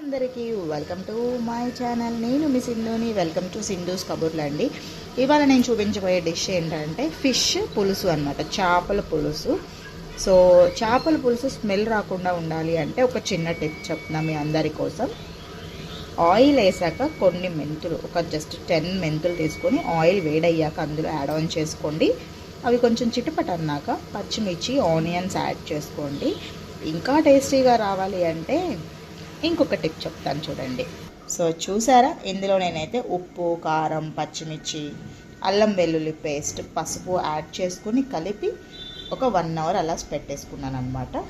అందరికీ welcome to my channel. నేను మీ సింధుని. Welcome to Sindhu's కబుర్లు అండి. ఇవాళ నేను చూపించబోయే డిష్ ఏంటంటే ఫిష్ పులుసు అన్నమాట. చేపల పులుసు. సో చేపల పులుసు స్మెల్ రాకుండా ఉండాలి అంటే ఒక చిన్న టిప్ చెప్తున్నా మీ అందరి కోసం. ఆయిల్ వేసాక కొన్ని మెంతులు ఒక జస్ట్ టెన్ మెంతులు తీసుకొని ఆయిల్ వేడయ్యాక అందులో యాడ్ ఆన్ చేసుకోండి. అవి కొంచెం చిటపట అన్నాక పచ్చిమిర్చి ఆనియన్స్ యాడ్ చేసుకోండి. ఇంకా టేస్టీగా రావాలి అంటే ఇంకొక టిప్ చెప్తాను చూడండి. సో చూసారా? ఇందులో నేనైతే ఉప్పు కారం పచ్చిమిర్చి అల్లం వెల్లుల్లి పేస్ట్ పసుపు యాడ్ చేసుకుని కలిపి ఒక వన్ అవర్ అలా పెట్టేసుకున్నాను అనమాట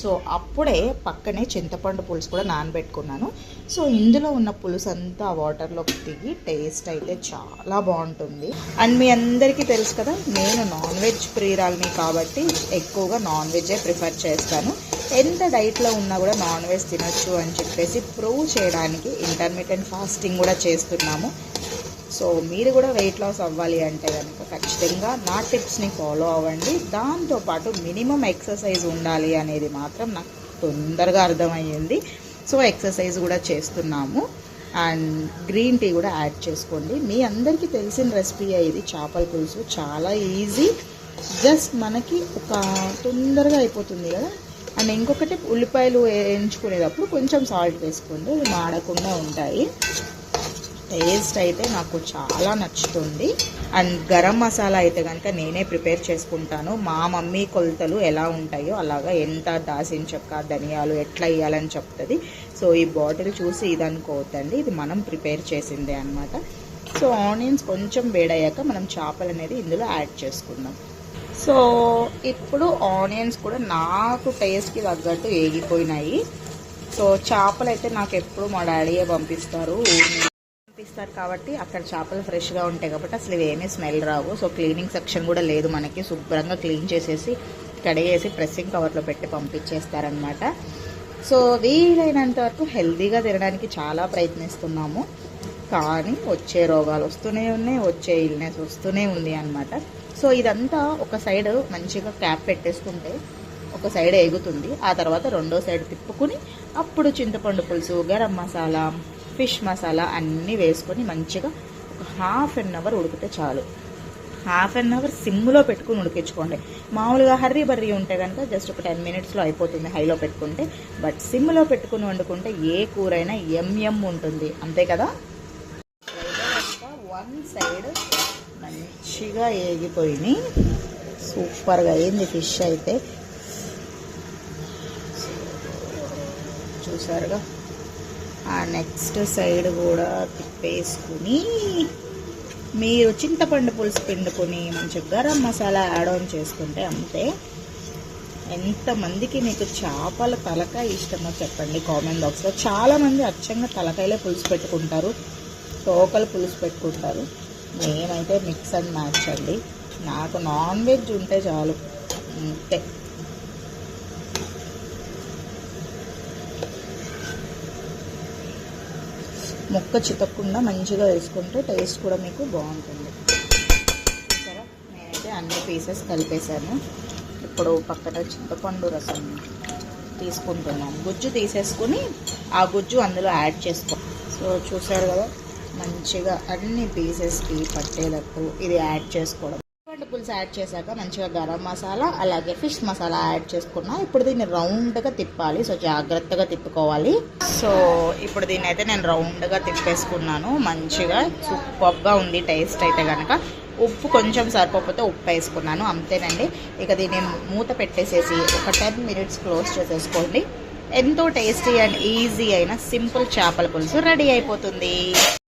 సో అప్పుడే పక్కనే చింతపండు పులుసు కూడా నానబెట్టుకున్నాను. సో ఇందులో ఉన్న పులుసు అంతా వాటర్లోకి దిగి టేస్ట్ అయితే చాలా బాగుంటుంది. అండ్ మీ అందరికీ తెలుసు కదా నేను నాన్ వెజ్ ప్రియురాలని కాబట్టి ఎక్కువగా నాన్ వెజ్జే ప్రిఫర్ చేస్తాను. ఎంత డైట్లో ఉన్నా కూడా నాన్ వెజ్ తినొచ్చు అని చెప్పేసి ప్రూవ్ చేయడానికి ఇంటర్మీడియట్ ఫాస్టింగ్ కూడా చేస్తున్నాము. సో మీరు కూడా వెయిట్ లాస్ అవ్వాలి అంటే కనుక ఖచ్చితంగా నా టిప్స్ని ఫాలో అవ్వండి. దాంతోపాటు మినిమం ఎక్సర్సైజ్ ఉండాలి అనేది మాత్రం నాకు తొందరగా అర్థమయ్యింది. సో ఎక్సర్సైజ్ కూడా చేస్తున్నాము. అండ్ గ్రీన్ టీ కూడా యాడ్ చేసుకోండి. మీ అందరికీ తెలిసిన రెసిపీ ఇది చేపల పులుసు. చాలా ఈజీ జస్ట్ మనకి ఒక తొందరగా అయిపోతుంది కదా? అండ్ ఇంకొకటి ఉల్లిపాయలు వేయించుకునేటప్పుడు కొంచెం సాల్ట్ వేసుకోండి. అవి మాడకుండా ఉంటాయి. టేస్ట్ అయితే నాకు చాలా నచ్చుతుంది. అండ్ గరం మసాలా అయితే కనుక నేనే ప్రిపేర్ చేసుకుంటాను. మా మమ్మీ కొలతలు ఎలా ఉంటాయో అలాగా ఎంత దాసిన చెక్క ధనియాలు ఎట్లా వేయాలని చెప్తుంది. సో ఈ బాటిల్ చూసి ఇది ఇది మనం ప్రిపేర్ చేసిందే అనమాట సో ఆనియన్స్ కొంచెం వేడయ్యాక మనం చేపలు అనేది ఇందులో యాడ్ చేసుకుందాం. సో ఇప్పుడు ఆనియన్స్ కూడా నాకు టేస్ట్కి తగ్గట్టు వేగిపోయినాయి. సో చేపలు అయితే నాకు ఎప్పుడు మా డాడీయే పంపిస్తారు పంపిస్తారు కాబట్టి అక్కడ చేపలు ఫ్రెష్గా ఉంటాయి కాబట్టి అసలు ఇవేమీ స్మెల్ రావు. సో క్లీనింగ్ సెక్షన్ కూడా లేదు మనకి. శుభ్రంగా క్లీన్ చేసేసి కడిగేసి ప్రెస్సింగ్ కవర్లో పెట్టి పంపించేస్తారనమాట సో వీలైనంత వరకు హెల్తీగా తినడానికి చాలా ప్రయత్నిస్తున్నాము. కానీ వచ్చే రోగాలు వస్తూనే ఉన్నాయి వచ్చే ఇల్నెస్ వస్తూనే ఉంది అనమాట సో ఇదంతా ఒక సైడ్ మంచిగా క్యాప్ పెట్టేసుకుంటే ఒక సైడ్ ఎగుతుంది. ఆ తర్వాత రెండో సైడ్ తిప్పుకుని అప్పుడు చింతపండు పులుసు గరం మసాలా ఫిష్ మసాలా అన్నీ వేసుకొని మంచిగా ఒక హాఫ్ అన్ అవర్ ఉడికితే చాలు. హాఫ్ అన్ అవర్ సిమ్లో పెట్టుకుని ఉడికించుకోండి. మామూలుగా హర్రీ బర్రీ ఉంటే కనుక జస్ట్ ఒక టెన్ మినిట్స్లో అయిపోతుంది హైలో పెట్టుకుంటే. బట్ సిమ్లో పెట్టుకుని వండుకుంటే ఏ కూరైనా ఎంఎం ఉంటుంది. అంతే కదా? సైడ్ మంచిగా ఏగిపోయినాయి. సూపర్గా అయింది ఫిష్ అయితే. చూసారుగా? ఆ నెక్స్ట్ సైడ్ కూడా తిప్పేసుకుని మీరు చింతపండు పులుసు పిండుకొని మంచిగా గరం మసాలా యాడ్ ఆన్ చేసుకుంటే అంతే. ఎంతమందికి మీకు చేపల తలకాయ ఇష్టమో చెప్పండి కామెంట్ బాక్స్లో. చాలామంది అచ్చంగా తలకాయలే పులుసు పెట్టుకుంటారు. తోకలు పులుసు పెట్టుకుంటారు. నేనైతే మిక్స్ అండ్ మ్యాచ్ అండి. నాకు నాన్ వెజ్ ఉంటే చాలు. అంతే. ముక్క చితక్కుండా మంచిగా వేసుకుంటే టేస్ట్ కూడా మీకు బాగుంటుంది. సరే నేనైతే అన్ని పీసెస్ కలిపేశాను. ఇప్పుడు పక్కన చింతపండు రసం తీసుకుంటున్నాను. గుజ్జు తీసేసుకుని ఆ గుజ్జు అందులో యాడ్ చేసుకో సో చూసారు కదా? మంచిగా అన్ని పీసెస్కి పట్టేటట్టు ఇది యాడ్ చేసుకోవడం. పులుసు యాడ్ చేశాక మంచిగా గరం మసాలా అలాగే ఫిష్ మసాలా యాడ్ చేసుకున్నా ఇప్పుడు దీన్ని రౌండ్గా తిప్పాలి. సో జాగ్రత్తగా తిప్పుకోవాలి. సో ఇప్పుడు దీన్ని అయితే నేను రౌండ్గా తిప్పేసుకున్నాను. మంచిగా సూపర్గా ఉంది టేస్ట్ అయితే కనుక ఉప్పు కొంచెం సరిపోతే ఉప్పు వేసుకున్నాను అంతేనండి. ఇక దీన్ని మూత పెట్టేసేసి ఒక టెన్ మినిట్స్ క్లోజ్ చేసేసుకోండి. ఎంతో టేస్టీ అండ్ ఈజీ అయిన సింపుల్ చేపల పులుసు రెడీ అయిపోతుంది.